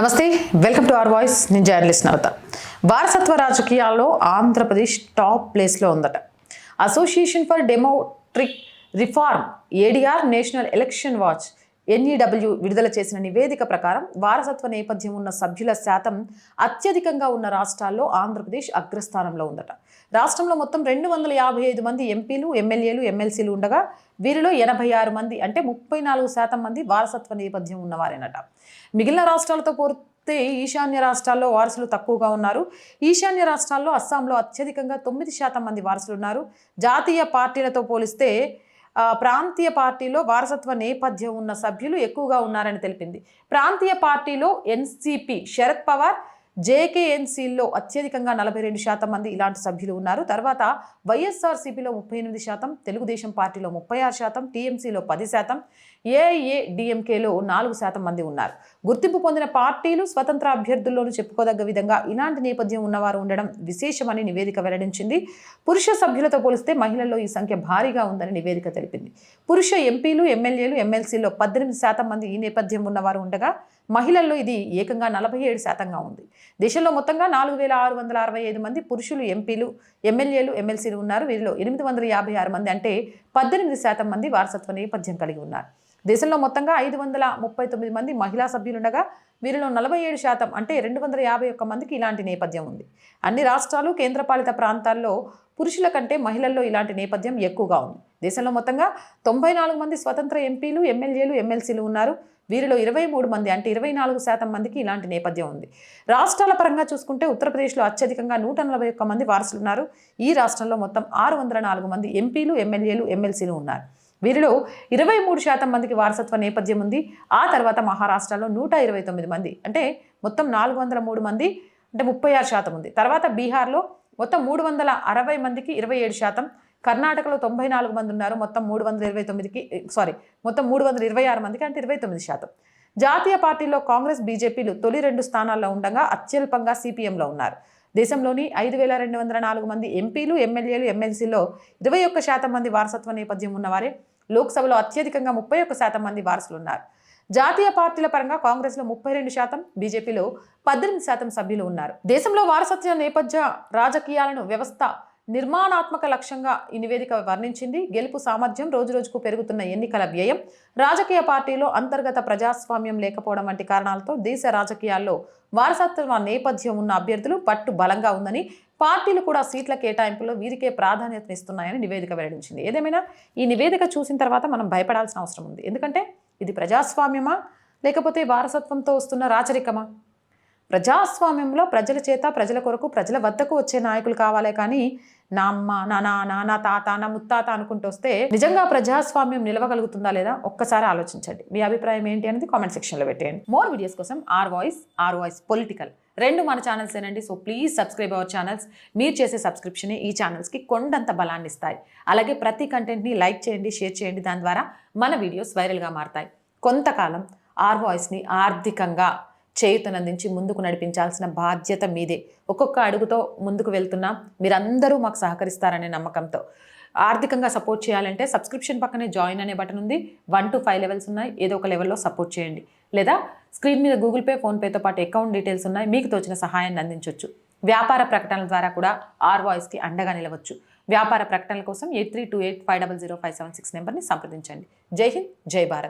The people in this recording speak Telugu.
నమస్తే వెల్కమ్ టు అవర్ వాయిస్ నేను జర్నలిస్ట్ నవత. వారసత్వ రాజకీయాల్లో ఆంధ్రప్రదేశ్ టాప్ ప్లేస్లో ఉందట. Association for democratic reform ADR national election watch NEW విడుదల చేసిన నివేదిక ప్రకారం వారసత్వ నేపథ్యం ఉన్న సభ్యుల శాతం అత్యధికంగా ఉన్న రాష్ట్రాల్లో ఆంధ్రప్రదేశ్ అగ్రస్థానంలో ఉందట. రాష్ట్రంలో మొత్తం రెండు వందల యాభై ఐదు మంది ఎంపీలు ఎమ్మెల్యేలు ఎమ్మెల్సీలు ఉండగా వీరిలో ఎనభై ఆరు మంది అంటే ముప్పై నాలుగు శాతం మంది వారసత్వ నేపథ్యం ఉన్నవారేనట. మిగిలిన రాష్ట్రాలతో పోతే ఈశాన్య రాష్ట్రాల్లో వారసులు తక్కువగా ఉన్నారు. ఈశాన్య రాష్ట్రాల్లో అస్సాంలో అత్యధికంగా తొమ్మిది శాతం మంది వారసులు ఉన్నారు. జాతీయ పార్టీలతో పోలిస్తే ప్రాంతీయ పార్టీలో వారసత్వ నేపథ్యం ఉన్న సభ్యులు ఎక్కువగా ఉన్నారని తెలిపింది. ప్రాంతీయ పార్టీలో ఎన్సిపి శరద్ పవార్ జేకేఎన్సీల్లో అత్యధికంగా నలభై రెండు శాతం మంది ఇలాంటి సభ్యులు ఉన్నారు. తర్వాత వైఎస్ఆర్సీపీలో ముప్పై ఎనిమిది శాతం తెలుగుదేశం పార్టీలో ముప్పై ఆరు శాతం టీఎంసీలో పది శాతం ఏఏడిఎంకేలో నాలుగు శాతం మంది ఉన్నారు. గుర్తింపు పొందిన పార్టీలు స్వతంత్ర అభ్యర్థుల్లోనూ చెప్పుకోదగ్గ విధంగా ఇలాంటి నేపథ్యం ఉన్నవారు ఉండడం విశేషమని నివేదిక వెల్లడించింది. పురుష సభ్యులతో పోలిస్తే మహిళల్లో ఈ సంఖ్య భారీగా ఉందని నివేదిక తెలిపింది. పురుష ఎంపీలు ఎమ్మెల్యేలు ఎమ్మెల్సీలో పద్దెనిమిది శాతం మంది ఈ నేపథ్యం ఉన్నవారు ఉండగా మహిళల్లో ఇది ఏకంగా నలభై ఏడు శాతంగా ఉంది. దేశంలో మొత్తంగా నాలుగు వేల ఆరు వందల అరవై ఐదు మంది పురుషులు ఎంపీలు ఎమ్మెల్యేలు ఎమ్మెల్సీలు ఉన్నారు. వీరిలో ఎనిమిది వందల యాభై ఆరు మంది అంటే పద్దెనిమిది శాతం మంది వారసత్వ నేపథ్యం కలిగి ఉన్నారు. దేశంలో మొత్తంగా ఐదు వందల ముప్పై తొమ్మిది మంది మహిళా సభ్యులుండగా వీరిలో నలభై ఏడు శాతం అంటే రెండు వందల యాభై ఒక్క మందికి ఇలాంటి నేపథ్యం ఉంది. అన్ని రాష్ట్రాలు కేంద్రపాలిత ప్రాంతాల్లో పురుషుల కంటే మహిళల్లో ఇలాంటి నేపథ్యం ఎక్కువగా ఉంది. దేశంలో మొత్తంగా తొంభై నాలుగు మంది స్వతంత్ర ఎంపీలు ఎమ్మెల్యేలు ఎమ్మెల్సీలు ఉన్నారు. వీరిలో ఇరవై మూడు మంది అంటే ఇరవై నాలుగు శాతం మందికి ఇలాంటి నేపథ్యం ఉంది. రాష్ట్రాల పరంగా చూసుకుంటే ఉత్తరప్రదేశ్లో అత్యధికంగా నూట నలభై ఒక్క మంది వారసులు ఉన్నారు ఈ రాష్ట్రంలో మొత్తం ఆరు వందల నాలుగు మంది ఎంపీలు ఎమ్మెల్యేలు ఎమ్మెల్సీలు ఉన్నారు. వీరిలో ఇరవై మూడు శాతం మందికి వారసత్వ నేపథ్యం ఉంది. ఆ తర్వాత మహారాష్ట్రలో నూట ఇరవై తొమ్మిది మంది అంటే మొత్తం నాలుగు వందల మూడు మంది అంటే ముప్పై ఆరు శాతం ఉంది. తర్వాత బీహార్లో మొత్తం మూడు వందల అరవై మందికి ఇరవై ఏడు శాతం కర్ణాటకలో తొంభై నాలుగు మంది ఉన్నారు. మొత్తం మూడు వందల ఇరవై తొమ్మిదికి సారీ మొత్తం మూడు వందల ఇరవై ఆరు మందికి అంటే ఇరవై తొమ్మిది శాతం. జాతీయ పార్టీలో కాంగ్రెస్ బీజేపీలు తొలి రెండు స్థానాల్లో ఉండగా అత్యల్పంగా సిపిఎంలో ఉన్నారు. దేశంలోని ఐదు వేల రెండు వందల నాలుగు మంది ఎంపీలు ఎమ్మెల్యేలు ఎమ్మెల్సీలో ఇరవై ఒక్క శాతం మంది వారసత్వ నేపథ్యం ఉన్నవారే లోక్సభలో అత్యధికంగా ముప్పై ఒక్క శాతం మంది వారసులు ఉన్నారు జాతీయ పార్టీల పరంగా కాంగ్రెస్లో ముప్పై రెండు శాతం బీజేపీలో పద్దెనిమిది శాతం సభ్యులు ఉన్నారు. దేశంలో వారసత్వ నేపథ్య రాజకీయాలను వ్యవస్థ నిర్మాణాత్మక లక్ష్యంగా ఈ నివేదిక వర్ణించింది. గెలుపు సామర్థ్యం రోజురోజుకు పెరుగుతున్న ఎన్నికల వ్యయం రాజకీయ పార్టీలో అంతర్గత ప్రజాస్వామ్యం లేకపోవడం వంటి కారణాలతో దేశ రాజకీయాల్లో వారసత్వ నేపథ్యం ఉన్న అభ్యర్థులు పట్టు బలంగా ఉందని పార్టీలు కూడా సీట్ల కేటాయింపులో వీరికే ప్రాధాన్యతనిస్తున్నాయని నివేదిక వెల్లడించింది. ఏదేమైనా ఈ నివేదిక చూసిన తర్వాత మనం భయపడాల్సిన అవసరం ఉంది. ఎందుకంటే ఇది ప్రజాస్వామ్యమా? లేకపోతే వారసత్వంతో వస్తున్న రాచరికమా? ప్రజాస్వామ్యంలో ప్రజల చేత ప్రజల కొరకు ప్రజల వద్దకు వచ్చే నాయకులు కావాలే కానీ నా అమ్మ నా నాన్న నా తాత నా ముత్తాత అనుకుంటూ వస్తే నిజంగా ప్రజాస్వామ్యం నిలవగలుగుతుందా లేదా ఒక్కసారి ఆలోచించండి. మీ అభిప్రాయం ఏంటి అనేది కామెంట్ సెక్షన్లో పెట్టేయండి. మోర్ వీడియోస్ కోసం our voice our voice political. రెండు మన ఛానల్స్ ఏనండి. So please subscribe our channels. మీరు చేసే సబ్స్క్రిప్షన్ ఈ ఛానల్స్కి కొండంత బలాన్ని ఇస్తాయి. అలాగే ప్రతి కంటెంట్ని లైక్ చేయండి షేర్ చేయండి. దాని ద్వారా మన వీడియోస్ వైరల్గా మారతాయి. కొంతకాలం ఆర్ వాయిస్ని ఆర్థికంగా చేయుతనందించి ముందుకు నడిపించాల్సిన బాధ్యత మీదే. ఒక్కొక్క అడుగుతో ముందుకు వెళ్తున్నాం మీరందరూ మాకు సహకరిస్తారనే నమ్మకంతో. ఆర్థికంగా సపోర్ట్ చేయాలంటే సబ్స్క్రిప్షన్ పక్కనే జాయిన్ అనే బటన్ ఉంది. వన్ టు ఫైవ్ లెవెల్స్ ఉన్నాయి. ఏదో ఒక లెవెల్లో సపోర్ట్ చేయండి. లేదా స్క్రీన్ మీద గూగుల్ పే ఫోన్పేతో పాటు అకౌంట్ డీటెయిల్స్ ఉన్నాయి. మీకు తోచిన సహాయాన్ని అందించవచ్చు వ్యాపార ప్రకటనల ద్వారా కూడా ఆర్ వాయిస్కి అండగా నిలవచ్చు. వ్యాపార ప్రకటనల కోసం eight three two eight five double zero five seven six నెంబర్ని సంప్రదించండి. జై హింద్ జై భారత్.